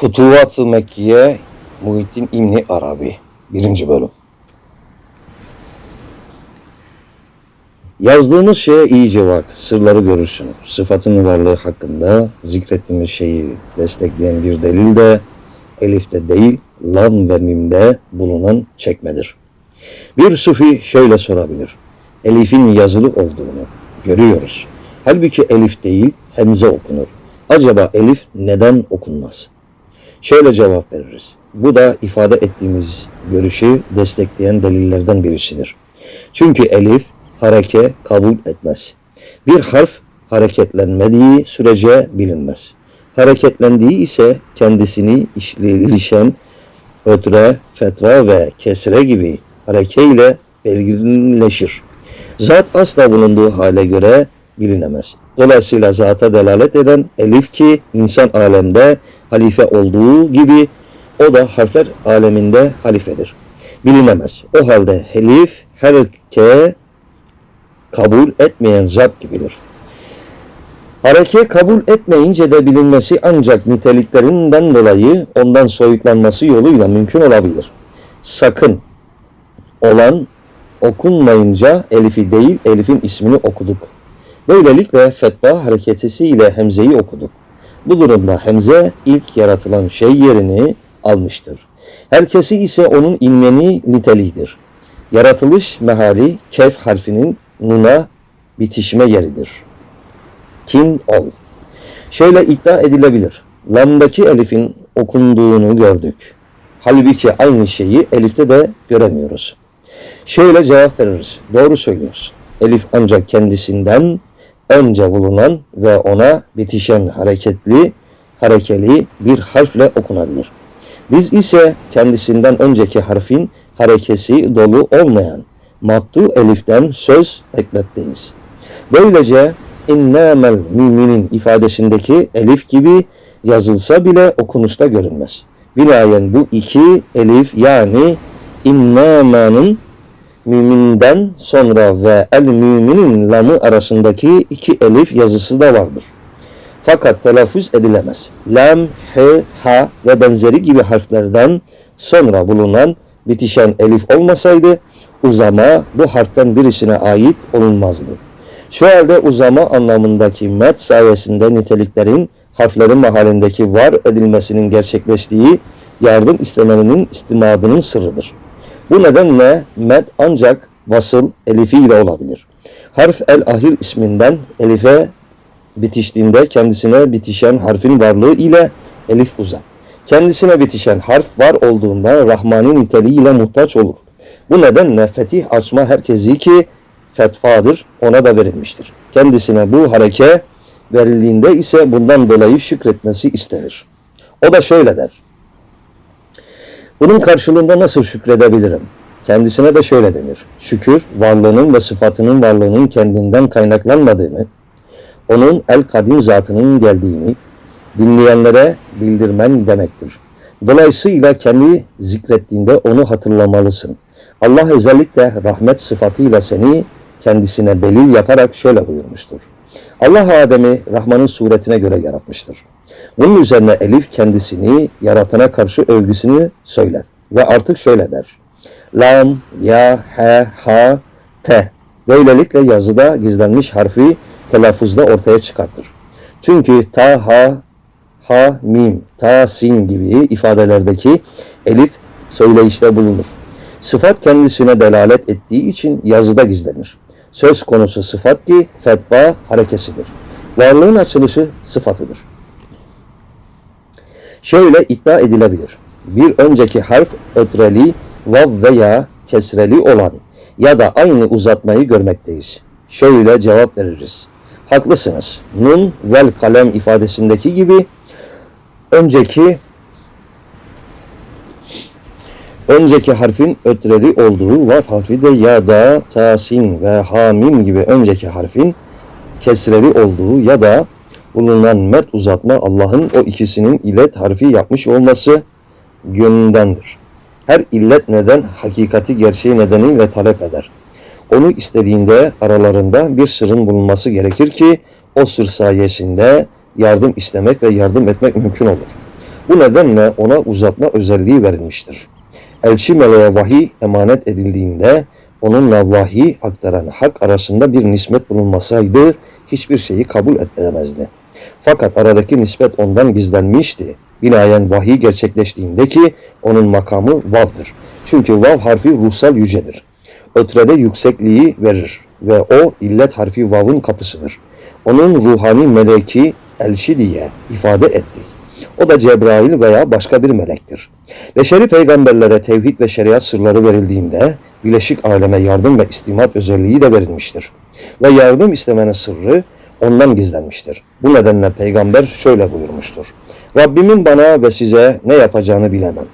Futuvat-ı Mekkiye Muhittin İbni Arabi Birinci bölüm Yazdığımız şeye iyice bak, sırları görürsün. Sıfatın varlığı hakkında zikrettiğimiz şeyi destekleyen bir delil de elifte değil, lam ve mimde bulunan çekmedir. Bir sufi şöyle sorabilir. Elif'in yazılı olduğunu görüyoruz. Halbuki elif değil, hemze okunur. Acaba elif neden okunmaz? Şöyle cevap veririz. Bu da ifade ettiğimiz görüşü destekleyen delillerden birisidir. Çünkü elif hareke kabul etmez. Bir harf hareketlenmediği sürece bilinmez. Hareketlendiği ise kendisini ilişen ötre, fetva ve kesre gibi harekeyle belirginleşir. Zat asla bulunduğu hale göre bilinemez. Dolayısıyla zata delalet eden elif ki insan alemde halife olduğu gibi o da harfler aleminde halifedir. Bilinemez. O halde elif herke kabul etmeyen zat gibidir. Hareke kabul etmeyince de bilinmesi ancak niteliklerinden dolayı ondan soyutlanması yoluyla mümkün olabilir. Sakın olan okunmayınca elifi değil elifin ismini okuduk. Böylelikle fetva hareketisiyle hemzeyi okuduk. Bu durumda hemze ilk yaratılan şey yerini almıştır. Herkesi ise onun ilmeni niteliğidir. Yaratılış mehali kef harfinin nuna bitişme yeridir. Kin ol. Şöyle iddia edilebilir. Lamdaki elifin okunduğunu gördük. Halbuki aynı şeyi elifte de göremiyoruz. Şöyle cevap veririz. Doğru söylüyorsun. Elif ancak kendisinden önce bulunan ve ona bitişen hareketli, harekeli bir harfle okunabilir. Biz ise kendisinden önceki harfin harekesi dolu olmayan mattu eliften söz ekletteyiz. Böylece innamel müminin ifadesindeki elif gibi yazılsa bile okunuşta görünmez. Binaen bu iki elif yani innamanın müminden sonra ve el müminin lamı arasındaki iki elif yazısı da vardır. Fakat telaffuz edilemez. Lam, he, ha ve benzeri gibi harflerden sonra bulunan bitişen elif olmasaydı uzama bu harften birisine ait olunmazdı. Şu halde uzama anlamındaki met sayesinde niteliklerin harflerin mahallindeki var edilmesinin gerçekleştiği yardım istemenin istimadının sırrıdır. Bu nedenle med ancak vasıl elifi ile olabilir. Harf el ahir isminden elife bitiştiğinde kendisine bitişen harfin varlığı ile elif uzar. Kendisine bitişen harf var olduğunda Rahman'ın niteliğiyle muhtaç olur. Bu nedenle fetih açma herkesi ki fetvadır ona da verilmiştir. Kendisine bu hareke verildiğinde ise bundan dolayı şükretmesi istenir. O da şöyle der. Bunun karşılığında nasıl şükredebilirim? Kendisine de şöyle denir. Şükür, varlığının ve sıfatının varlığının kendinden kaynaklanmadığını, onun el kadim zatının geldiğini dinleyenlere bildirmen demektir. Dolayısıyla kendi zikrettiğinde onu hatırlamalısın. Allah özellikle rahmet sıfatıyla seni kendisine delil yaparak şöyle buyurmuştur. Allah Adem'i Rahman'ın suretine göre yaratmıştır. Bunun üzerine Elif kendisini yaratana karşı övgüsünü söyler ve artık şöyle der. Lam, ya, he, ha, te. Böylelikle yazıda gizlenmiş harfi telaffuzda ortaya çıkartır. Çünkü ta, ha, ha, mim, ta, sin gibi ifadelerdeki elif söyleyişte bulunur. Sıfat kendisine delalet ettiği için yazıda gizlenir. Söz konusu sıfat ki fetva harekesidir. Varlığın açılışı sıfatıdır. Şöyle iddia edilebilir. Bir önceki harf ötreli, vav veya kesreli olan ya da aynı uzatmayı görmekteyiz. Şöyle cevap veririz. Haklısınız. Nun vel kalem ifadesindeki gibi önceki önceki harfin ötreli olduğu vav harfi de ya da tasin ve hamim gibi önceki harfin kesreli olduğu ya da bulunan met uzatma Allah'ın o ikisinin illet harfi yapmış olması yönündendir. Her illet neden hakikati gerçeği nedeniyle talep eder. Onu istediğinde aralarında bir sırrın bulunması gerekir ki o sır sayesinde yardım istemek ve yardım etmek mümkün olur. Bu nedenle ona uzatma özelliği verilmiştir. Elçi meleğe vahiy emanet edildiğinde onunla vahiy aktaran hak arasında bir nispet bulunmasaydı hiçbir şeyi kabul edemezdi. Fakat aradaki nispet ondan gizlenmişti. Binaen vahiy gerçekleştiğinde ki onun makamı vav'dır. Çünkü vav harfi ruhsal yücedir. Ötrede yüksekliği verir ve o illet harfi vav'ın kapısıdır. Onun ruhani meleki elçi diye ifade ettik. O da Cebrail veya başka bir melektir. Beşeri peygamberlere tevhid ve şeriat sırları verildiğinde bileşik aleme yardım ve istimat özelliği de verilmiştir. Ve yardım istemenin sırrı ondan gizlenmiştir. Bu nedenle peygamber şöyle buyurmuştur. Rabbimin bana ve size ne yapacağını bilemem.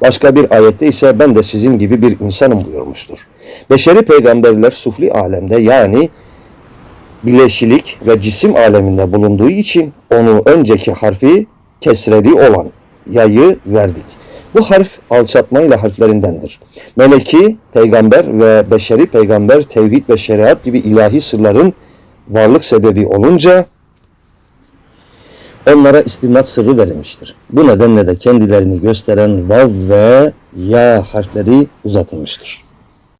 Başka bir ayette ise ben de sizin gibi bir insanım buyurmuştur. Beşeri peygamberler sufli alemde yani bileşilik ve cisim aleminde bulunduğu için onu önceki harfi kesreli olan yayı verdik. Bu harf alçatmayla harflerindendir. Meleki, peygamber ve beşeri peygamber tevhid ve şeriat gibi ilahi sırların varlık sebebi olunca onlara istinat sırrı verilmiştir. Bu nedenle de kendilerini gösteren vav ve ya harfleri uzatılmıştır.